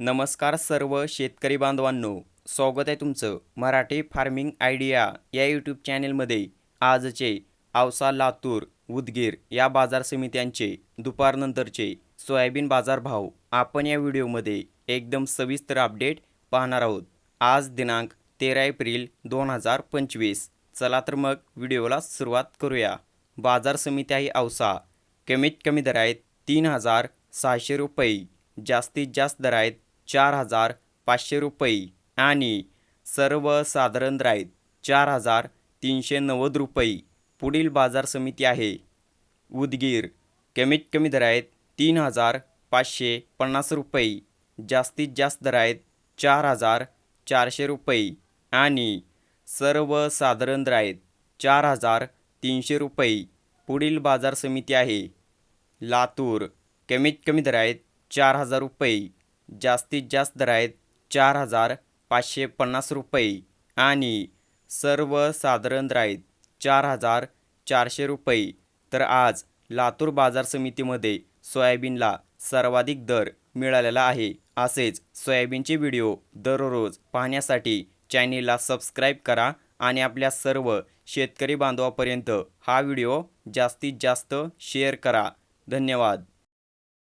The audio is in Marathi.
नमस्कार सर्व शेतकरी बांधवांनो स्वागत आहे तुमचं मराठी फार्मिंग आयडिया या यूट्यूब चॅनेलमध्ये. आजचे आवसा लातूर उदगीर या बाजार समित्यांचे दुपारनंतरचे सोयाबीन बाजारभाव आपण या व्हिडिओमध्ये एकदम सविस्तर अपडेट पाहणार आहोत. आज दिनांक तेरा एप्रिल दोन हजार पंचवीस. चला तर मग व्हिडिओला सुरुवात करूया. बाजार समित्याही औसा कमीत कमी दर आहेत तीन हजार सहाशे रुपये. जास्तीत जास्त दर आहेत चार हजार पाचशे रुपये आणि सर्वसाधारण राईत चार हजार तीनशे नव्वद रुपये पुढील बाजार समिती आहे. उदगीर कमीत कमी दर आहेत तीन हजार पाचशे पन्नास रुपये जास्तीत जास्त दर आहेत चार हजार चारशे रुपये आणि सर्वसाधारण दर आहेत चार हजार तीनशे रुपये पुढील बाजार समिती आहे. लातूर कमीत कमी दर आहेत चार हजार रुपये. जास्तीत जास्त दर आहेत चार हजार पाचशे पन्नास रुपये आणि सर्वसाधारण दर आहेत चार हजार चारशे रुपये. तर आज लातूर बाजार समितीमध्ये सोयाबीनला सर्वाधिक दर मिळालेला आहे. असेच सोयाबीनचे व्हिडिओ दररोज पाहण्यासाठी चॅनेलला सबस्क्राईब करा आणि आपल्या सर्व शेतकरी बांधवापर्यंत हा व्हिडिओ जास्तीत जास्त शेअर करा. धन्यवाद.